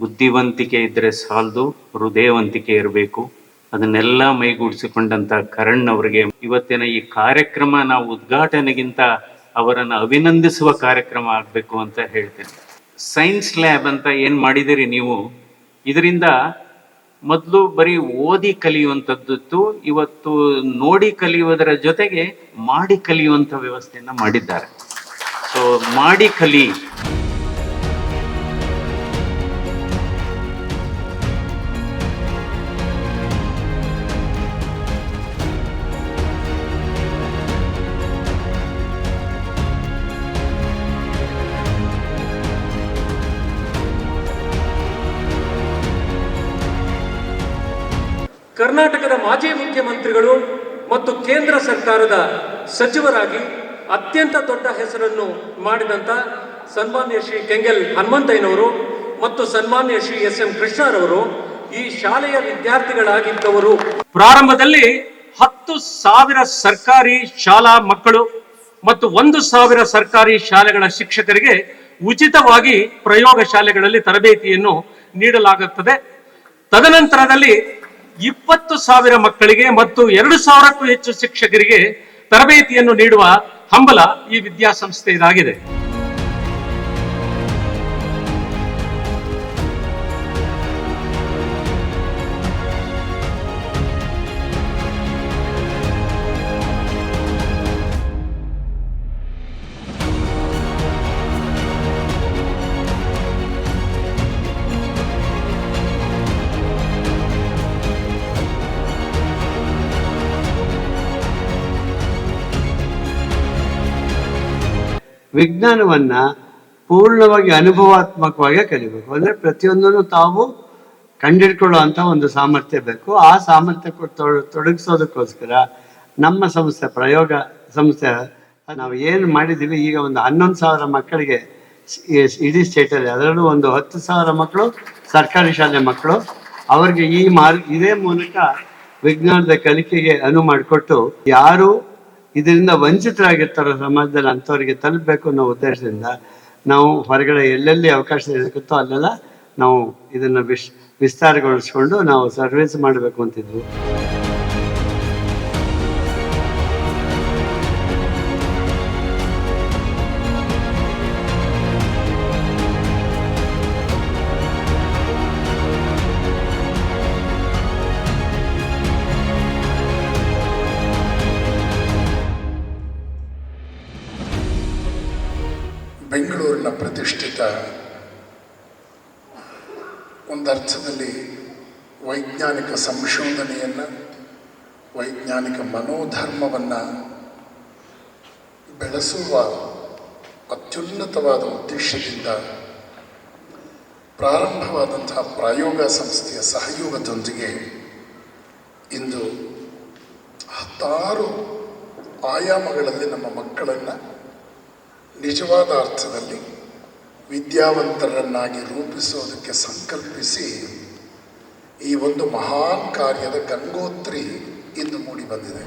ಬುದ್ಧಿವಂತಿಕೆ ಇದ್ದರೆ ಸಾಲದು, ಹೃದಯವಂತಿಕೆ ಇರಬೇಕು. ಅದನ್ನೆಲ್ಲ ಮೈಗೂಡಿಸಿಕೊಂಡಂತ ಕರಣ್ ಅವರಿಗೆ ಇವತ್ತಿನ ಈ ಕಾರ್ಯಕ್ರಮ ನಾವು ಉದ್ಘಾಟನೆಗಿಂತ ಅವರನ್ನು ಅಭಿನಂದಿಸುವ ಕಾರ್ಯಕ್ರಮ ಆಗಬೇಕು ಅಂತ ಹೇಳ್ತೇನೆ. ಸೈನ್ಸ್ ಲ್ಯಾಬ್ ಅಂತ ಏನು ಮಾಡಿದಿರಿ ನೀವು? ಇದರಿಂದ ಮೊದಲು ಬರೀ ಓದಿ ಕಲಿಯುವಂಥದ್ದು ಇವತ್ತು ನೋಡಿ ಕಲಿಯುವುದರ ಜೊತೆಗೆ ಮಾಡಿ ಕಲಿಯುವಂಥ ವ್ಯವಸ್ಥೆಯನ್ನು ಮಾಡಿದ್ದಾರೆ. ಸೊ ಮಾಡಿ ಕಲಿ. ಕರ್ನಾಟಕದ ಮಾಜಿ ಮುಖ್ಯಮಂತ್ರಿಗಳು ಮತ್ತು ಕೇಂದ್ರ ಸರ್ಕಾರದ ಸಚಿವರಾಗಿ ಅತ್ಯಂತ ದೊಡ್ಡ ಹೆಸರನ್ನು ಮಾಡಿದಂಥ ಸನ್ಮಾನ್ಯ ಶ್ರೀ ಕೆಂಗಲ್ ಹನುಮಂತಯ್ಯನವರು ಮತ್ತು ಸನ್ಮಾನ್ಯ ಶ್ರೀ ಎಸ್ ಎಂ ಕೃಷ್ಣರವರು ಈ ಶಾಲೆಯ ವಿದ್ಯಾರ್ಥಿಗಳಾಗಿದ್ದವರು. ಪ್ರಾರಂಭದಲ್ಲಿ ಹತ್ತು ಸಾವಿರ ಸರ್ಕಾರಿ ಶಾಲಾ ಮಕ್ಕಳು ಮತ್ತು ಒಂದು ಸಾವಿರ ಸರ್ಕಾರಿ ಶಾಲೆಗಳ ಶಿಕ್ಷಕರಿಗೆ ಉಚಿತವಾಗಿ ಪ್ರಯೋಗ ಶಾಲೆಗಳಲ್ಲಿ ತರಬೇತಿಯನ್ನು ನೀಡಲಾಗುತ್ತದೆ. ತದನಂತರದಲ್ಲಿ ಇಪ್ಪತ್ತು ಸಾವಿರ ಮಕ್ಕಳಿಗೆ ಮತ್ತು ಎರಡು ಸಾವಿರಕ್ಕೂ ಹೆಚ್ಚು ಶಿಕ್ಷಕರಿಗೆ ತರಬೇತಿಯನ್ನು ನೀಡುವ ಹಂಬಲ ಈ ವಿದ್ಯಾಸಂಸ್ಥೆ ಇದಾಗಿದೆ ವಿಜ್ಞಾನವನ್ನ ಪೂರ್ಣವಾಗಿ ಅನುಭವಾತ್ಮಕವಾಗಿ ಕಲಿಬೇಕು. ಅಂದ್ರೆ ಪ್ರತಿಯೊಂದನ್ನು ತಾವು ಕಂಡಿಡ್ಕೊಳ್ಳುವಂತ ಒಂದು ಸಾಮರ್ಥ್ಯ ಬೇಕು. ಆ ಸಾಮರ್ಥ್ಯ ತೊಡಗಿಸೋದಕ್ಕೋಸ್ಕರ ನಮ್ಮ ಸಂಸ್ಥೆ, ಪ್ರಯೋಗ ಸಂಸ್ಥೆ, ನಾವು ಏನು ಮಾಡಿದ್ದೀವಿ, ಈಗ ಒಂದು ಹನ್ನೊಂದು ಸಾವಿರ ಮಕ್ಕಳಿಗೆ ಇಡೀ ಸ್ಟೇಟಲ್ಲಿ ಅದರಲ್ಲೂ ಒಂದು ಹತ್ತು ಸಾವಿರ ಮಕ್ಕಳು, ಸರ್ಕಾರಿ ಶಾಲೆ ಮಕ್ಕಳು, ಅವರಿಗೆ ಈ ಮಾರ್ ಇದೇ ಮೂಲಕ ವಿಜ್ಞಾನದ ಕಲಿಕೆಗೆ ಅನುವು ಮಾಡಿಕೊಟ್ಟು ಯಾರು ಇದರಿಂದ ವಂಚಿತರಾಗಿರ್ತಾರೋ ಸಮಾಜದಲ್ಲಿ ಅಂಥವ್ರಿಗೆ ತಲುಪಬೇಕು ಅನ್ನೋ ಉದ್ದೇಶದಿಂದ ನಾವು ಹೊರಗಡೆ ಎಲ್ಲೆಲ್ಲಿ ಅವಕಾಶ ಸಿಗುತ್ತೋ ಅಲ್ಲೆಲ್ಲ ನಾವು ಇದನ್ನ ವಿಶ್, ವಿಸ್ತಾರಗೊಳಿಸ್ಕೊಂಡು ನಾವು ಸರ್ವಿಸ್ ಮಾಡಬೇಕು ಅಂತಿದ್ವು. ಬೆಂಗಳೂರಿನ ಪ್ರತಿಷ್ಠಿತ ಒಂದರ್ಥದಲ್ಲಿ ವೈಜ್ಞಾನಿಕ ಸಂಶೋಧನೆಯನ್ನು, ವೈಜ್ಞಾನಿಕ ಮನೋಧರ್ಮವನ್ನು ಬೆಳೆಸುವ ಅತ್ಯುನ್ನತವಾದ ಉದ್ದೇಶದಿಂದ ಪ್ರಾರಂಭವಾದಂತಹ ಪ್ರಾಯೋಗ ಸಂಸ್ಥೆಯ ಸಹಯೋಗದೊಂದಿಗೆ ಇಂದು ಹತ್ತಾರು ಆಯಾಮಗಳಲ್ಲಿ ನಮ್ಮ ಮಕ್ಕಳನ್ನು ನಿಜವಾದ ಅರ್ಥದಲ್ಲಿ ವಿದ್ಯಾವಂತರನ್ನಾಗಿ ರೂಪಿಸೋದಕ್ಕೆ ಸಂಕಲ್ಪಿಸಿ ಈ ಒಂದು ಮಹಾನ್ ಕಾರ್ಯದ ಗಂಗೋತ್ರಿ ಇಂದು ಮೂಡಿ ಬಂದಿದೆ.